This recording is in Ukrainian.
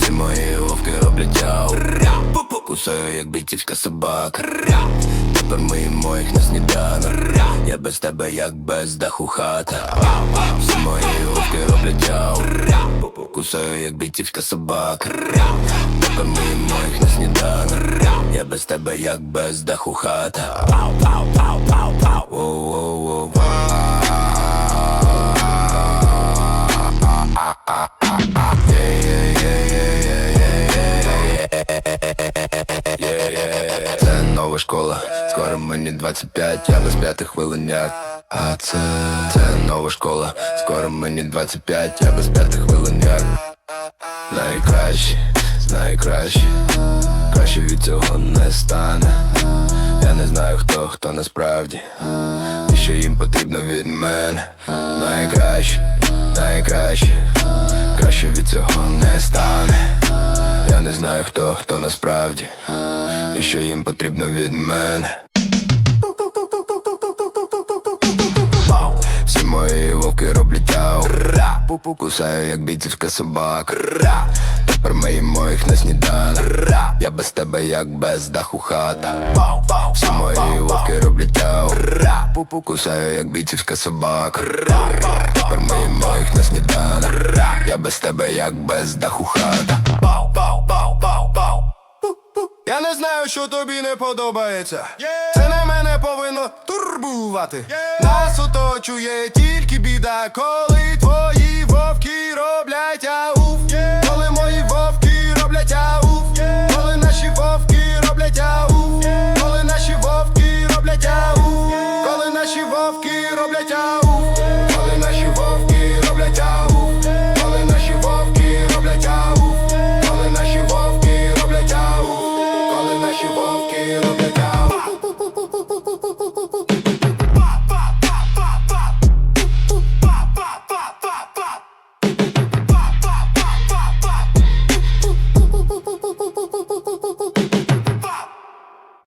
Всі мої вовки роблять яу. Кусаю, як бійцівська собака. Тепер ми їмо їх на сніданок. Я без тебе, як без даху хата. Всі мої вовки роблять яу. Кусаю, як бійцівська собака. Тепер ми їмо їх на сніданок. Я без тебе, як без даху хата. Воу-воу-воу. Мені 25, я без п'ятих хвилин як А це, це нова школа, скоро мені 25, я без п'ятих хвилин як Найкраще, найкраще, краще від цього не стане. Я не знаю хто, хто насправді. І що їм потрібно від мене. Найкраще, найкраще, краще від цього не стане. Я не знаю хто, хто насправді. І що їм потрібно від мене вовки роблять ау. Пупу кусаю, як бійцівська собака Тепер ми їмо їх на сніданок. Я без тебе, як без даху хата. Всі мої вовки роблять ау. Пупу кусаю, як бійцівська собака Тепер ми їмо їх на сніданок. Я без тебе, як без даху хата не знаю, що тобі не подобається. Це не мене повинно турбувати. Нас оточує тільки біда, коли твої